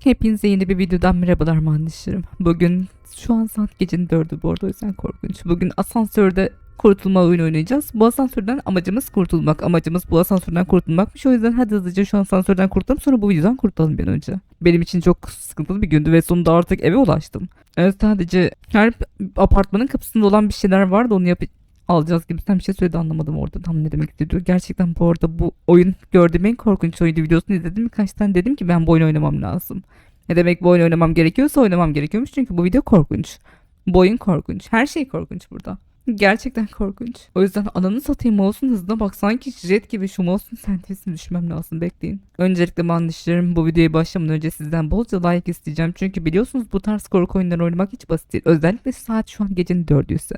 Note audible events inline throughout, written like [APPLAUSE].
Hepinize yeni bir videodan merhabalar mandişlerim. Bugün şu an saat gecenin dördü bu arada o yüzden korkunç. Bugün asansörde kurtulma oyunu oynayacağız. Bu asansörden amacımız kurtulmak. Amacımız bu asansörden kurtulmakmış. O yüzden hadi hızlıca şu asansörden kurtulalım sonra bu videodan kurtulalım bir önce. Benim için çok sıkıntılı bir gündü ve sonunda artık eve ulaştım. Evet sadece her apartmanın kapısında olan bir şeyler vardı onu yapıp alacağız gibi bir şey söyledi anlamadım orada tam ne demek istediği. Gerçekten bu arada bu oyun gördüğüm en korkunç oyundu videosunu izledim birkaç tane dedim ki ben bu oyunu oynamam lazım. Ne demek bu oyunu oynamam gerekiyorsa oynamam gerekiyormuş çünkü bu video korkunç. Bu oyun korkunç. Her şey korkunç burada. Gerçekten korkunç. O yüzden ananı satayım mouse'un hızına bak sanki jet gibi şu mouse'un sentezini düşmem lazım bekleyin. Öncelikle mandişlerim bu videoya başlamadan önce sizden bolca like isteyeceğim. Çünkü biliyorsunuz bu tarz korku oyunları oynamak hiç basit değil. Özellikle saat şu an gecenin dördüyse.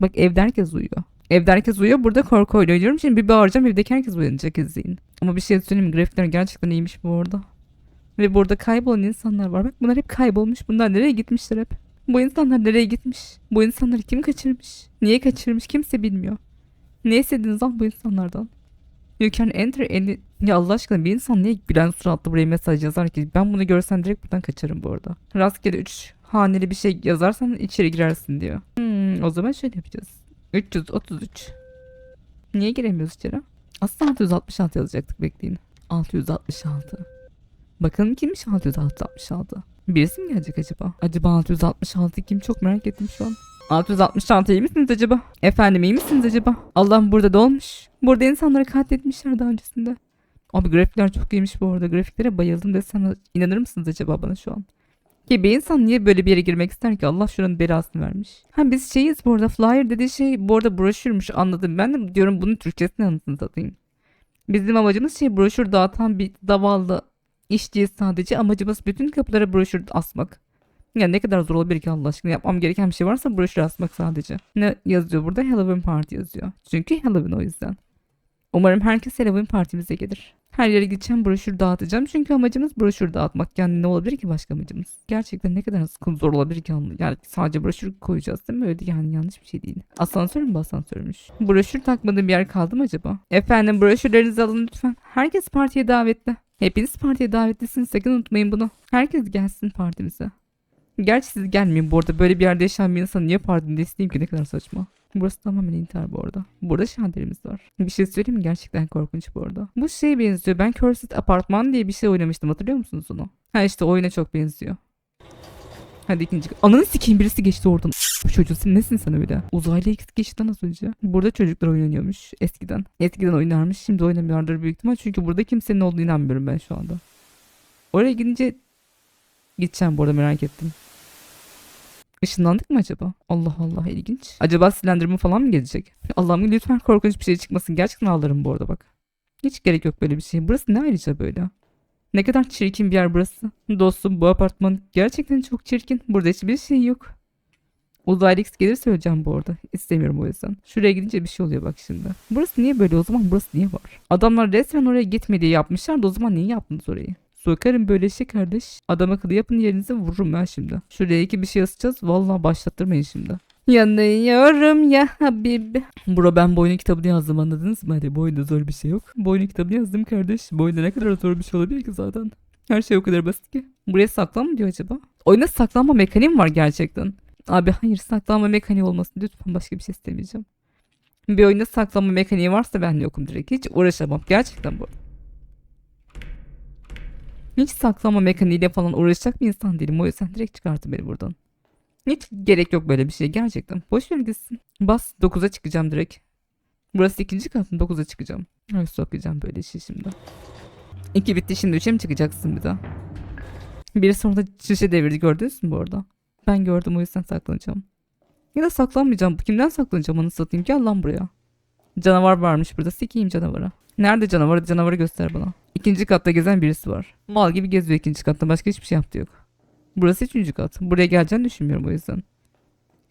Bak evde herkes uyuyor. Evde herkes uyuyor. Burada korku oyunu oynuyorum. Şimdi bir bağıracağım. Evdeki herkes uyanacak izleyin. Ama bir şey söyleyeyim? Grafikler gerçekten iyiymiş bu arada. Ve burada kaybolan insanlar var. Bak bunlar hep kaybolmuş. Bunlar nereye gitmişler hep? Bu insanlar nereye gitmiş? Bu insanları kim kaçırmış? Niye kaçırmış? Kimse bilmiyor. Ne istediniz lan bu insanlardan? You can enter any... Ya Allah aşkına bir insan niye gülen suratlı buraya mesaj yazar ki? Ben bunu görsem direkt buradan kaçarım bu arada. Rastgele 3 haneli bir şey yazarsan içeri girersin diyor. Hmm, o zaman şöyle yapacağız. 333. Niye giremiyoruz içeri? Aslında 666 yazacaktık bekleyin. 666. Bakalım kimmiş 666? Birisi mi gelecek acaba? Acaba 666 kim çok merak ettim şu an. 666 iyi misiniz acaba? Efendim iyi misiniz acaba? Allah'ım burada da olmuş. Burada insanları katletmişler daha öncesinde. Abi grafikler çok iyiymiş bu arada. Grafiklere bayıldım desem inanır mısınız acaba bana şu an? Ki bir insan niye böyle bir yere girmek ister ki? Allah şuranın belasını vermiş. Ha biz şeyiz bu arada. Flyer dediği şey bu arada broşürmüş anladım. Ben de diyorum bunun Türkçesini anlatın satayım. Bizim amacımız şey broşür dağıtan bir davallı işçiyiz sadece. Amacımız bütün kapılara broşür asmak. Ya ne kadar zor olabilir ki Allah aşkına. Yapmam gereken bir şey varsa broşür asmak sadece. Ne yazıyor burada? Halloween Party yazıyor. Çünkü Halloween o yüzden. Umarım herkes Halloween partimize gelir. Her yere gideceğim broşür dağıtacağım. Çünkü amacımız broşür dağıtmak. Yani ne olabilir ki başka amacımız? Gerçekten ne kadar zor olabilir ki? Yani sadece broşür koyacağız değil mi? Öyle yani yanlış bir şey değil. Asansör mü bu asansörmüş? Broşür takmadığım bir yer kaldı mı acaba? Efendim broşürlerinizi alın lütfen. Herkes partiye davetli. Hepiniz partiye davetlisiniz. Sakın unutmayın bunu. Herkes gelsin partimize. Gerçi siz gelmeyin bu arada. Böyle bir yerde yaşayan bir insan niye partide isteyeyim ki ne kadar saçma. Burası tamamen intihar bu arada. Burada şaderimiz var. Bir şey söyleyeyim mi? Gerçekten korkunç bu arada. Bu şeye benziyor. Ben Cursed Apartman diye bir şey oynamıştım. Hatırlıyor musunuz onu? Ha işte oyuna çok benziyor. Hadi ikinci. Ananı sikeyim birisi geçti oradan. Bu çocuğu sen nesin sen öyle? Uzaylı X geçti az önce. Burada çocuklar oynanıyormuş eskiden. Eskiden oynarmış. Şimdi oynamıyorlar büyük ihtimal. Çünkü burada kimsenin olduğunu inanmıyorum ben şu anda. Oraya gidince gideceğim bu arada merak ettim. Işınlandık mı acaba? Allah Allah ilginç. Acaba silendirme falan mı gelecek? Allah'ım lütfen korkunç bir şey çıkmasın. Gerçekten ağlarım bu arada bak. Hiç gerek yok böyle bir şey. Burası ne ayrıca böyle? Ne kadar çirkin bir yer burası. Dostum bu apartman gerçekten çok çirkin. Burada hiçbir şey yok. Uzaylı X gelir söyleyeceğim bu arada. İstemiyorum o yüzden. Şuraya gidince bir şey oluyor bak şimdi. Burası niye böyle o zaman burası niye var? Adamlar resmen oraya gitme diye yapmışlar da o zaman niye yaptınız orayı? Sokarım böyle şey kardeş. Adam akıllı yapın yerinize vururum ben şimdi. Şuraya iki bir şey asacağız. Vallahi başlattırmayın şimdi. Yanıyorum ya Habibi. Bro ben bu oyunun kitabını yazdım anladınız mı? Hadi bu oyunda zor bir şey yok. Bu oyunun kitabını yazdım kardeş. Bu oyunda ne kadar zor bir şey olabilir ki zaten. Her şey o kadar basit ki. Buraya saklanma diyor acaba? Oyunda saklanma mekaniği mi var gerçekten? Abi hayır saklanma mekaniği olmasın. Lütfen başka bir şey istemeyeceğim. Bir oyunda saklanma mekaniği varsa ben yokum direkt. Hiç uğraşamam. Gerçekten bu. Hiç saklama mekaniğiyle falan uğraşacak bir insan değilim. O yüzden direkt çıkartın beni buradan. Hiç gerek yok böyle bir şey gerçekten. Boş ver gitsin. Bas 9'a çıkacağım direkt. Burası ikinci katın 9'a çıkacağım. Ay sokacağım böyle işi şimdi. İki bitti şimdi 3'e mi çıkacaksın bir daha? Biri sonra şişe devirdi gördünüz mü bu arada? Ben gördüm o yüzden saklanacağım. Ya da saklanmayacağım. Kimden saklanacağım onu satayım. Gel lan buraya. Canavar varmış burada. Sikeyim canavara. Nerede canavarı? Canavarı göster bana. İkinci katta gezen birisi var. Mal gibi geziyor ikinci katta. Başka hiçbir şey yaptı yok. Burası üçüncü kat. Buraya geleceğini düşünmüyorum o yüzden.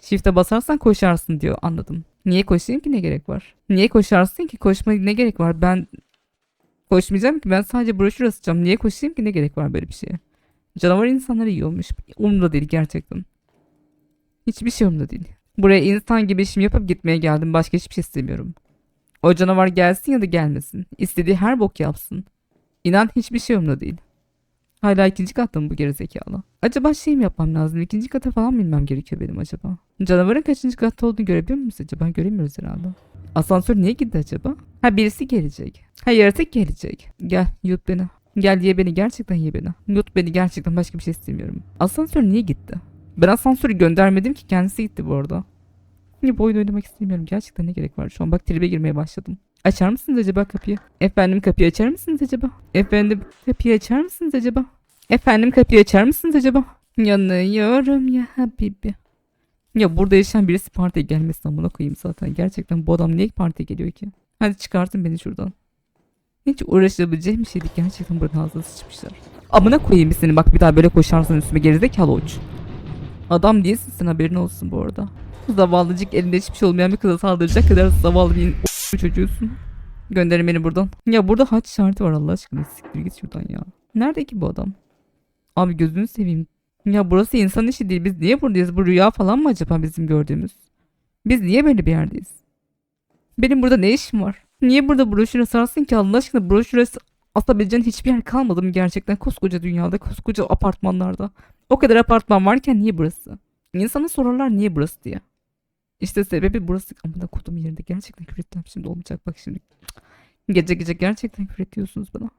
Shift'e basarsan koşarsın diyor. Anladım. Niye koşayım ki ne gerek var? Niye koşarsın ki? Koşma ne gerek var? Ben koşmayacağım ki. Ben sadece broşür asacağım. Niye koşayım ki ne gerek var böyle bir şeye? Canavar insanları yiyormuş. Umurumda değil gerçekten. Hiçbir şey umurumda değil. Buraya insan gibi işimi yapıp gitmeye geldim. Başka hiçbir şey istemiyorum. O canavar gelsin ya da gelmesin. İstediği her bok yapsın. İnan hiçbir şey umurumda değil. Hala ikinci katta mı bu gerizekalı? Acaba şey mi yapmam lazım? İkinci kata falan mı inmem gerekiyor benim acaba? Canavarın kaçıncı katta olduğunu görebiliyor muyuz acaba? Göremiyoruz herhalde. Asansör niye gitti acaba? Ha birisi gelecek. Ha yaratık gelecek. Gel yut beni. Gel ye beni gerçekten ye beni. Yut beni gerçekten başka bir şey istemiyorum. Asansör niye gitti? Ben asansörü göndermedim ki kendisi gitti bu arada. Niye bu oyunu oynamak istemiyorum. Gerçekten ne gerek var şu an? Bak tribe girmeye başladım. Açar mısınız acaba kapıyı? Efendim kapıyı açar mısınız acaba? Efendim kapıyı açar mısınız acaba? Efendim kapıyı açar mısınız acaba? Yanıyorum ya Habibi. Ya burada yaşayan birisi partiye gelmesin amına koyayım zaten. Gerçekten bu adam niye partiye geliyor ki? Hadi çıkartın beni şuradan. Hiç uğraşabileceğim bir şeydi. Gerçekten buranın ağzına sıçmışlar. Amına koyayım seni bak bir daha böyle koşarsan üstüme gerizekalı uç. Adam değilsin sen haberin olsun bu arada. Zavallıcık elinde hiçbir şey olmayan bir kıza saldıracak kadar zavallı bir o- çocuğusun. Gönderin beni buradan. Ya burada haç şartı var Allah aşkına. Siktir git şuradan ya. Nerede ki bu adam? Abi gözünü seveyim. Ya burası insan işi değil. Biz niye buradayız? Bu rüya falan mı acaba bizim gördüğümüz? Biz niye böyle bir yerdeyiz? Benim burada ne işim var? Niye burada broşür asarsın ki Allah aşkına broşür as- asabileceğin hiçbir yer kalmadı mı gerçekten koskoca dünyada koskoca apartmanlarda? O kadar apartman varken niye burası? İnsana sorarlar niye burası diye. İşte sebebi burası. Amına kodum yerinde gerçekten küfür ettim şimdi olmayacak bak şimdi. Gece gece gerçekten küfür ediyorsunuz bana.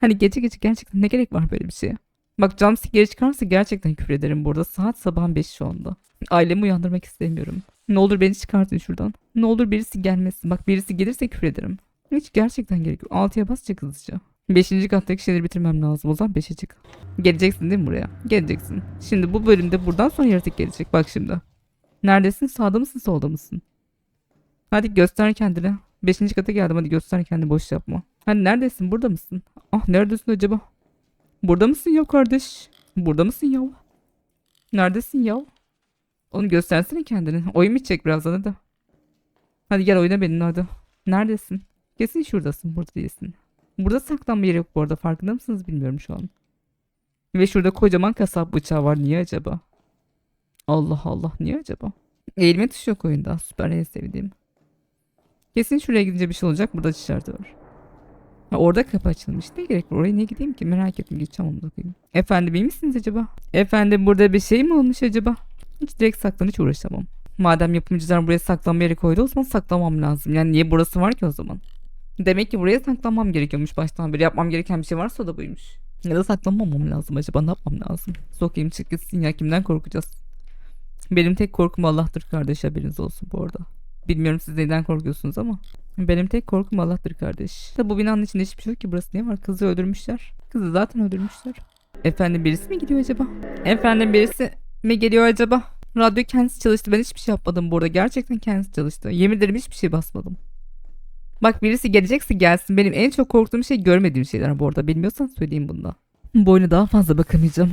Hani gece gece gerçekten ne gerek var böyle bir şeye? Bak jumpscare çıkarsa gerçekten küfür ederim burada. Saat sabahın 5 şu anda. Ailemi uyandırmak istemiyorum. Ne olur beni çıkartın şuradan. Ne olur birisi gelmesin. Bak birisi gelirse küfür ederim. Hiç gerçekten gerek yok. 6'ya basacak hızlıca. 5. kattaki şeyleri bitirmem lazım. O zaman 5'e çık. Geleceksin değil mi buraya? Geleceksin. Şimdi bu bölümde buradan sonra yaratık gelecek. Bak şimdi. Neredesin? Sağda mısın solda mısın? Hadi göster kendini. 5. kata geldim hadi göster kendini boş yapma. Hadi neredesin? Burada mısın? Ah neredesin acaba? Burada mısın ya kardeş? Burada mısın ya? Neredesin ya? Onu göstersene kendini. Oyun mu çek birazdan hadi. Hadi gel oyna benimle hadi. Neredesin? Kesin şuradasın. Burada değilsin. Burada saklanma yeri yok bu arada. Farkında mısınız bilmiyorum şu an. Ve şurada kocaman kasap bıçağı var. Niye acaba? Allah Allah. Niye acaba? Eğilme tuşu yok oyunda. Süper en sevdiğim. Kesin şuraya gidince bir şey olacak. Burada işareti var. Ha, orada kapı açılmış. Ne gerek var? Oraya niye gideyim ki? Merak ettim. Gideceğim onu da koyayım. Efendim iyi misiniz acaba? Efendim burada bir şey mi olmuş acaba? Hiç direkt saklan hiç uğraşamam. Madem yapımcılar buraya saklanma yeri koydu o zaman saklamam lazım. Yani niye burası var ki o zaman? Demek ki buraya saklanmam gerekiyormuş baştan beri. Yapmam gereken bir şey varsa da buymuş. Ya da saklanmamam lazım acaba ne yapmam lazım? Sokayım çık gitsin ya kimden korkacağız? Benim tek korkum Allah'tır kardeş haberiniz olsun bu arada. Bilmiyorum siz neyden korkuyorsunuz ama. Benim tek korkum Allah'tır kardeş. Tabi bu binanın içinde hiçbir şey yok ki burası niye var? Kızı öldürmüşler. Kızı zaten öldürmüşler. Efendim birisi mi gidiyor acaba? Efendim birisi mi geliyor acaba? Radyo kendisi çalıştı. Ben hiçbir şey yapmadım burada. Gerçekten kendisi çalıştı. Yemin ederim hiçbir şey basmadım. Bak birisi gelecekse gelsin. Benim en çok korktuğum şey görmediğim şeyler bu arada. Bilmiyorsan söyleyeyim bunda. Bu oyuna daha fazla bakamayacağım.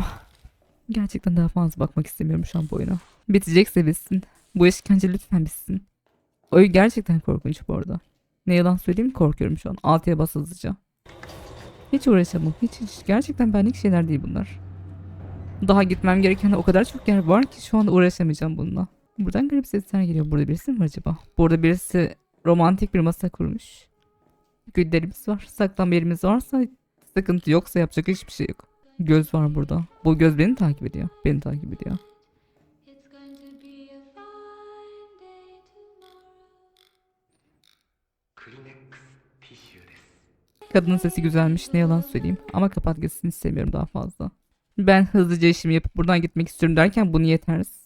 Gerçekten daha fazla bakmak istemiyorum şu an bu oyuna. Bitecekse bitsin. Bu işkence lütfen bitsin. Oyun gerçekten korkunç bu arada. Ne yalan söyleyeyim korkuyorum şu an. Altıya bas hızlıca. Hiç uğraşamam. Hiç, hiç. Gerçekten benlik şeyler değil bunlar. Daha gitmem gereken o kadar çok yer var ki şu anda uğraşamayacağım bununla. Buradan garip sesler geliyor. Burada birisi mi var acaba? Burada birisi romantik bir masa kurmuş. Güllerimiz var. Saklan bir yerimiz varsa sıkıntı yoksa yapacak hiçbir şey yok. Göz var burada. Bu göz beni takip ediyor. Beni takip ediyor. Kadının sesi güzelmiş ne yalan söyleyeyim ama kapat gitsin istemiyorum daha fazla. Ben hızlıca işimi yapıp buradan gitmek istiyorum derken bunu yeteriz.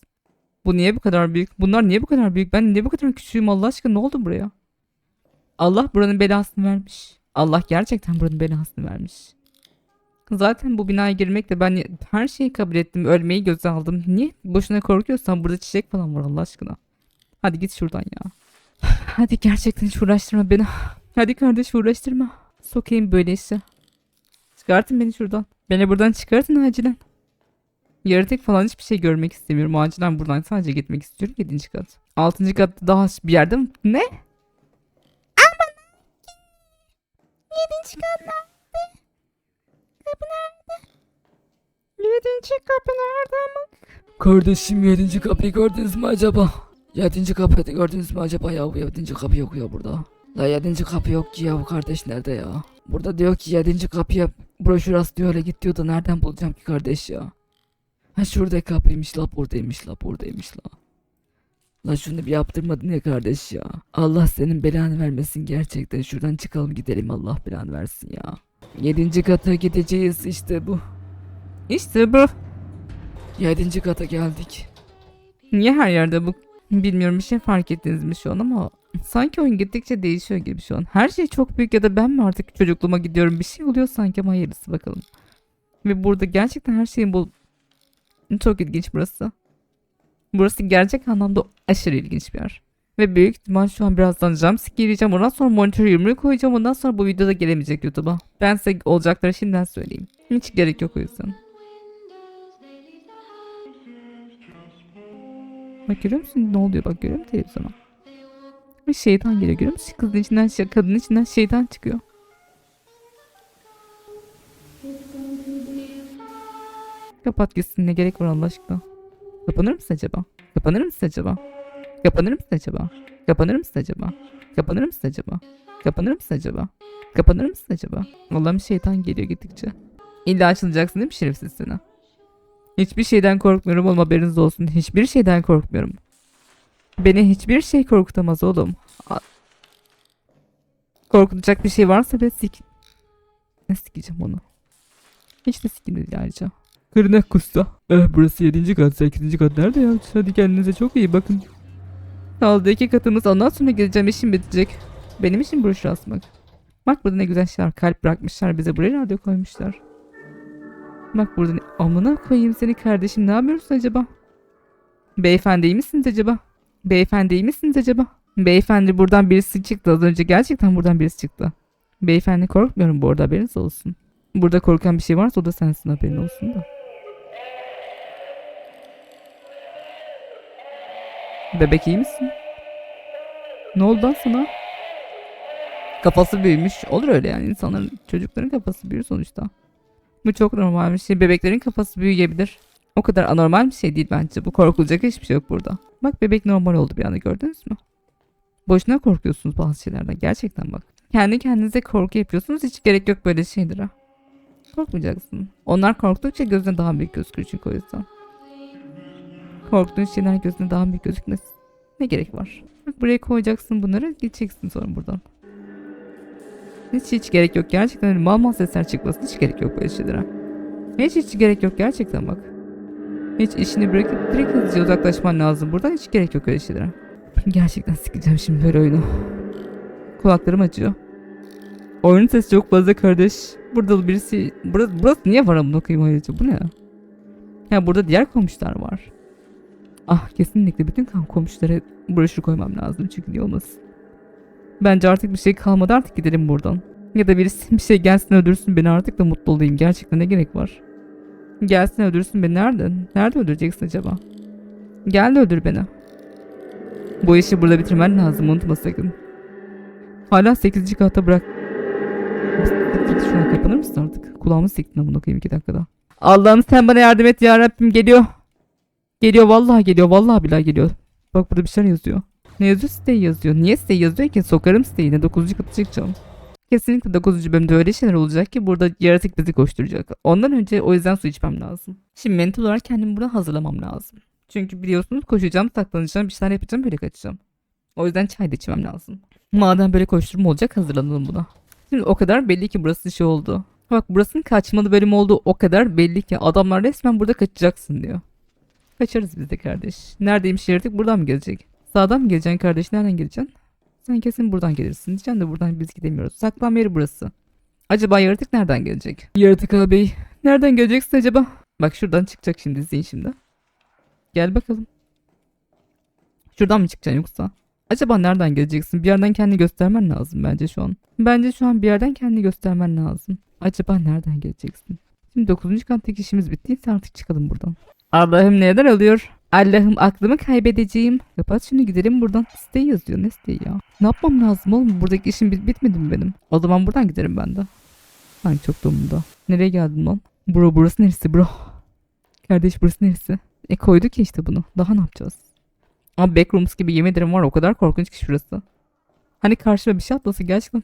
Bu niye bu kadar büyük? Bunlar niye bu kadar büyük? Ben niye bu kadar küçüğüm Allah aşkına ne oldu buraya? Allah buranın belasını vermiş. Allah gerçekten buranın belasını vermiş. Zaten bu binaya girmekle ben her şeyi kabul ettim. Ölmeyi göze aldım. Niye boşuna korkuyorsan burada çiçek falan var Allah aşkına. Hadi git şuradan ya. [LAUGHS] Hadi gerçekten hiç uğraştırma beni. Hadi kardeş uğraştırma. Sokayım böyle işe. Çıkartın beni şuradan. Beni buradan çıkartın acilen. Yaratık falan hiçbir şey görmek istemiyorum. Acilen buradan sadece gitmek istiyorum. 7. kat. 6. katta daha bir yerde mi? Ne? Ama 7. kat nerede? Kapı nerede? 7. kapı nerede ama? Kardeşim yedinci kapıyı gördünüz mü acaba? Yedinci kapıyı da gördünüz mü acaba ya? Bu yedinci kapı yok ya burada. La yedinci kapı yok ki ya bu kardeş nerede ya? Burada diyor ki yedinci kapıya Broşür aslıyor öyle git diyor da nereden bulacağım ki kardeş ya? Ha şurada kapıymış la buradaymış la buradaymış la. La şunu bir yaptırmadın ya kardeş ya. Allah senin belanı vermesin gerçekten. Şuradan çıkalım gidelim Allah belanı versin ya. Yedinci kata gideceğiz işte bu. İşte bu. Yedinci kata geldik. Niye her yerde bu? Bilmiyorum bir şey fark ettiniz mi şu an ama sanki oyun gittikçe değişiyor gibi şu an. Her şey çok büyük ya da ben mi artık çocukluğuma gidiyorum bir şey oluyor sanki ama hayırlısı bakalım. Ve burada gerçekten her şeyin bu çok ilginç burası. Burası gerçek anlamda aşırı ilginç bir yer. Ve büyük ihtimal şu an birazdan jumpscare yiyeceğim. Ondan sonra monitörü yumruğu koyacağım. Ondan sonra bu videoda gelemeyecek YouTube'a. Ben size olacakları şimdiden söyleyeyim. Hiç gerek yok o yüzden. Bak görüyor musun ne oluyor bak görüyor musun televizyona? Bir şeytan geliyor görüyor musun? Kızın içinden kadının içinden şeytan çıkıyor. Kapat gitsin ne gerek var Allah aşkına. Kapanır mısın acaba? Kapanır mısın acaba? Kapanır mısın acaba? Kapanır mısın acaba? Kapanır mısın acaba? Kapanır mısın acaba? Kapanır mısın acaba? Allah'ım şeytan geliyor gittikçe. İlla açılacaksın değil mi şerefsiz sana? Hiçbir şeyden korkmuyorum oğlum haberiniz olsun. Hiçbir şeyden korkmuyorum. Beni hiçbir şey korkutamaz oğlum. A- Korkutacak bir şey varsa ben sik... Ne sikeceğim onu? Hiç de sikilmedi ayrıca. Kırnak kusta. Eh burası yedinci kat. Sekizinci kat nerede ya? Hadi kendinize çok iyi bakın. Kaldı iki katımız ondan sonra geleceğim işim bitecek. Benim işim broşür asmak. Bak burada ne güzel şeyler kalp bırakmışlar bize buraya radyo koymuşlar. Bak burada ne... Amına koyayım seni kardeşim ne yapıyorsun acaba? Beyefendi iyi misiniz acaba? Beyefendi iyi misiniz acaba? Beyefendi buradan birisi çıktı az önce gerçekten buradan birisi çıktı. Beyefendi korkmuyorum bu arada haberiniz olsun. Burada korkan bir şey varsa o da sensin haberin olsun da. Bebek iyi misin? Ne oldu lan sana? Kafası büyümüş. Olur öyle yani insanların çocukların kafası büyür sonuçta. Bu çok normal bir şey. Bebeklerin kafası büyüyebilir. O kadar anormal bir şey değil bence. Bu korkulacak hiçbir şey yok burada. Bak bebek normal oldu bir anda gördünüz mü? Boşuna korkuyorsunuz bazı şeylerden. Gerçekten bak. Kendi kendinize korku yapıyorsunuz. Hiç gerek yok böyle şeylere. Korkmayacaksın. Onlar korktukça gözüne daha büyük gözükür çünkü o yüzden. Korktuğun şeyler gözüne daha büyük gözükmesin. Ne gerek var? Buraya koyacaksın bunları gideceksin sonra buradan. Hiç hiç gerek yok gerçekten öyle mal mal sesler çıkmasın hiç gerek yok böyle şeylere. Hiç hiç gerek yok gerçekten bak. Hiç işini bırakıp direkt hızlıca uzaklaşman lazım buradan hiç gerek yok öyle şeylere. Gerçekten sıkacağım şimdi böyle oyunu. Kulaklarım acıyor. Oyunun sesi çok fazla kardeş. Burada birisi... Burası, burası niye var amına koyayım ayrıca bu ne? Ya burada diğer komşular var. Ah kesinlikle bütün komşulara broşür koymam lazım çünkü niye olmasın. Bence artık bir şey kalmadı artık gidelim buradan. Ya da birisi bir şey gelsin öldürsün beni artık da mutlu olayım. Gerçekten ne gerek var? Gelsin öldürsün beni nerede? Nerede öldüreceksin acaba? Gel de öldür beni. Bu işi burada bitirmen lazım unutma sakın. Hala 8. katta bırak. Şuna kapanır mısın artık? Kulağımı siktin amına koyayım 2 dakikada. Allah'ım sen bana yardım et ya Rabbim geliyor. Geliyor vallahi geliyor vallahi billahi geliyor. Bak burada bir şeyler yazıyor. Ne yazıyor siteyi yazıyor. Niye siteyi yazıyor ki? Sokarım siteyi yine 9. kata çıkacağım. Kesinlikle 9. bölümde öyle şeyler olacak ki burada yaratık bizi koşturacak. Ondan önce o yüzden su içmem lazım. Şimdi mental olarak kendimi buna hazırlamam lazım. Çünkü biliyorsunuz koşacağım, saklanacağım, bir şeyler yapacağım, böyle kaçacağım. O yüzden çay da içmem lazım. Madem böyle koşturma olacak hazırlanalım buna. Şimdi o kadar belli ki burası şey oldu. Bak burasının kaçmalı bölüm olduğu o kadar belli ki adamlar resmen burada kaçacaksın diyor. Kaçarız biz de kardeş. Neredeymiş yaratık buradan mı gelecek? Sağdan mı geleceksin kardeş? Nereden geleceksin? Sen kesin buradan gelirsin. Diyeceksin de buradan biz gidemiyoruz. Saklanma yeri burası. Acaba yaratık nereden gelecek? Yaratık ağabey. Nereden geleceksin acaba? Bak şuradan çıkacak şimdi izleyin şimdi. Gel bakalım. Şuradan mı çıkacaksın yoksa? Acaba nereden geleceksin? Bir yerden kendini göstermen lazım bence şu an. Bence şu an bir yerden kendini göstermen lazım. Acaba nereden geleceksin? Şimdi 9. kattaki işimiz bittiyse artık çıkalım buradan. Allah'ım neler oluyor? Allah'ım aklımı kaybedeceğim. Kapat şunu gidelim buradan. Siteyi yazıyor. Ne siteyi ya? Ne yapmam lazım oğlum? Buradaki işim bit bitmedi mi benim? O zaman buradan giderim ben de. Sanki çok da umurumda. Nereye geldin lan? Bro burası neresi bro? Kardeş burası neresi? E koyduk ya işte bunu. Daha ne yapacağız? Ama backrooms gibi yemin ederim var o kadar korkunç ki şurası. Hani karşıma bir şey atlasa gerçekten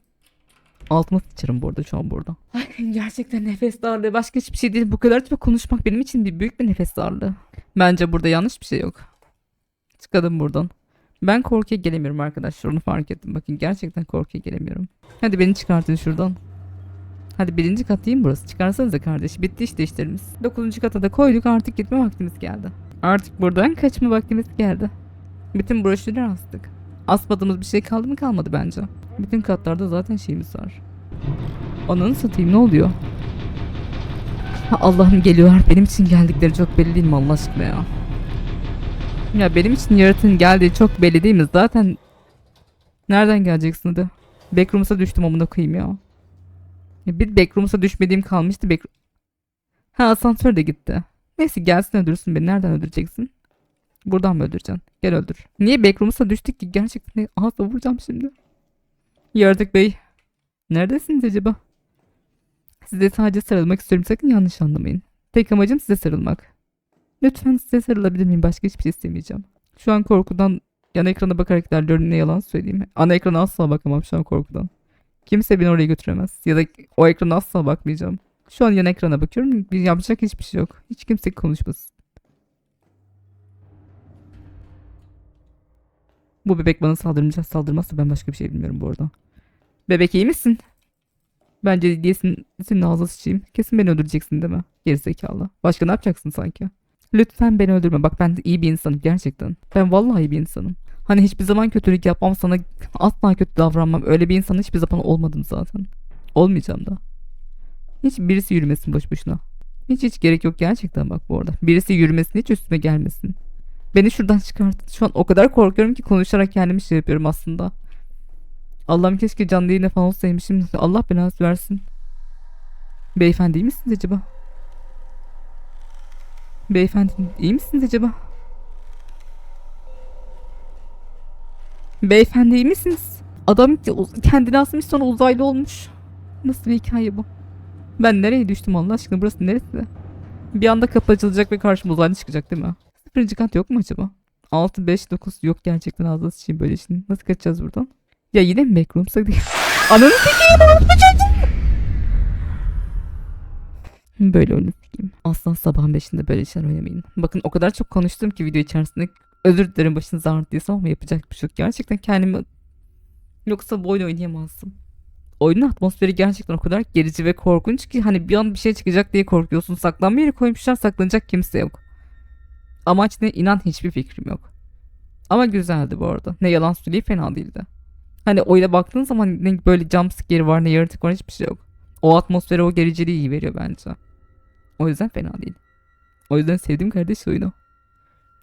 Altıma sıçarım bu arada şu an burada. [LAUGHS] Ay, gerçekten nefes darlığı. Başka hiçbir şey değil. Bu kadar çok konuşmak benim için bir büyük bir nefes darlığı. Bence burada yanlış bir şey yok. Çıkalım buradan. Ben korkuya gelemiyorum arkadaşlar. Onu fark ettim. Bakın gerçekten korkuya gelemiyorum. Hadi beni çıkartın şuradan. Hadi birinci kat değil mi burası? Çıkarsanıza kardeş. Bitti işte işlerimiz. Dokuzuncu kata da koyduk. Artık gitme vaktimiz geldi. Artık buradan kaçma vaktimiz geldi. Bütün broşürleri astık. Asmadığımız bir şey kaldı mı kalmadı bence. Bütün katlarda zaten şeyimiz var. Ananı satayım ne oluyor? Ha, Allah'ım geliyorlar. Benim için geldikleri çok belli değil mi Allah aşkına ya? Ya benim için yaratığın geldiği çok belli değil mi? Zaten nereden geleceksin hadi? Backrooms'a düştüm amına koyayım ya. ya bir backrooms'a düşmediğim kalmıştı. Back... Ha asansör de gitti. Neyse gelsin öldürsün beni. Nereden öldüreceksin? Buradan mı öldüreceksin? Gel öldür. Niye backrooms'a düştük ki? Gerçekten ağzına vuracağım şimdi. Yaratık Bey. Neredesiniz acaba? Size sadece sarılmak istiyorum. Sakın yanlış anlamayın. Tek amacım size sarılmak. Lütfen size sarılabilir miyim? Başka hiçbir şey istemeyeceğim. Şu an korkudan yan ekrana bakarak ilerliyorum. Ne yalan söyleyeyim. Ana ekrana asla bakamam şu an korkudan. Kimse beni oraya götüremez. Ya da o ekrana asla bakmayacağım. Şu an yan ekrana bakıyorum. Bir yapacak hiçbir şey yok. Hiç kimse konuşmasın. Bu bebek bana saldırmayacak. Saldırmazsa ben başka bir şey bilmiyorum bu arada. Bebek iyi misin? Bence diyesin senin ağzına sıçayım. Kesin beni öldüreceksin değil mi? Gerizekalı. Başka ne yapacaksın sanki? Lütfen beni öldürme. Bak ben iyi bir insanım gerçekten. Ben vallahi iyi bir insanım. Hani hiçbir zaman kötülük yapmam sana asla kötü davranmam. Öyle bir insan hiçbir zaman olmadım zaten. Olmayacağım da. Hiç birisi yürümesin boş boşuna. Hiç hiç gerek yok gerçekten bak bu arada. Birisi yürümesin hiç üstüme gelmesin. Beni şuradan çıkartın. Şu an o kadar korkuyorum ki konuşarak kendimi şey yapıyorum aslında. Allah'ım keşke canlı yayına falan olsaymışım. Allah belanı versin. Beyefendi iyi misiniz acaba? Beyefendi iyi misiniz acaba? Beyefendi iyi misiniz? Adam kendini asmış sonra uzaylı olmuş. Nasıl bir hikaye bu? Ben nereye düştüm Allah aşkına burası neresi? Bir anda kapı açılacak ve karşıma uzaylı çıkacak değil mi? Sıfırıncı kat yok mu acaba? 6, 5, 9 yok gerçekten ağzına sıçayım böyle şimdi. Nasıl kaçacağız buradan? Ya yine mi backrooms'a gidiyor? [LAUGHS] Ananı sikeyim. [LAUGHS] Böyle oyunu sikeyim. Aslan sabahın beşinde böyle işler oynamayın. Bakın o kadar çok konuştum ki video içerisinde. Özür dilerim başınız ağrıttıysa ama yapacak bir şey yok. Gerçekten kendimi... Yoksa bu oyunu oynayamazdım. Oyunun atmosferi gerçekten o kadar gerici ve korkunç ki hani bir an bir şey çıkacak diye korkuyorsun. Saklanma yeri koymuşlar saklanacak kimse yok. Amaç ne inan hiçbir fikrim yok. Ama güzeldi bu arada. Ne yalan söyleyeyim fena değildi. Hani oyuna baktığın zaman ne böyle jumpscare var ne yaratık var hiçbir şey yok. O atmosfere o gericiliği iyi veriyor bence. O yüzden fena değil. O yüzden sevdim kardeş oyunu.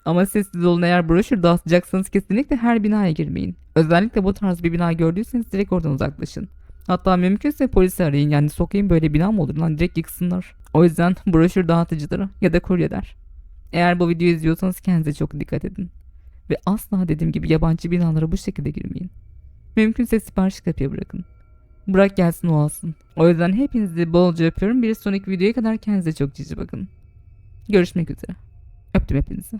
Ama sessiz olun eğer broşür dağıtacaksanız kesinlikle her binaya girmeyin. Özellikle bu tarz bir bina gördüyseniz direkt oradan uzaklaşın. Hatta mümkünse polisi arayın yani sokayım böyle bina mı olur lan direkt yıksınlar. O yüzden [LAUGHS] broşür dağıtıcıları ya da kuryeler. Eğer bu videoyu izliyorsanız kendinize çok dikkat edin. Ve asla dediğim gibi yabancı binalara bu şekilde girmeyin. Mümkünse sipariş kapıya bırakın. Bırak gelsin o alsın. O yüzden hepinizi bolca öpüyorum. Bir sonraki videoya kadar kendinize çok cici bakın. Görüşmek üzere. Öptüm hepinizi.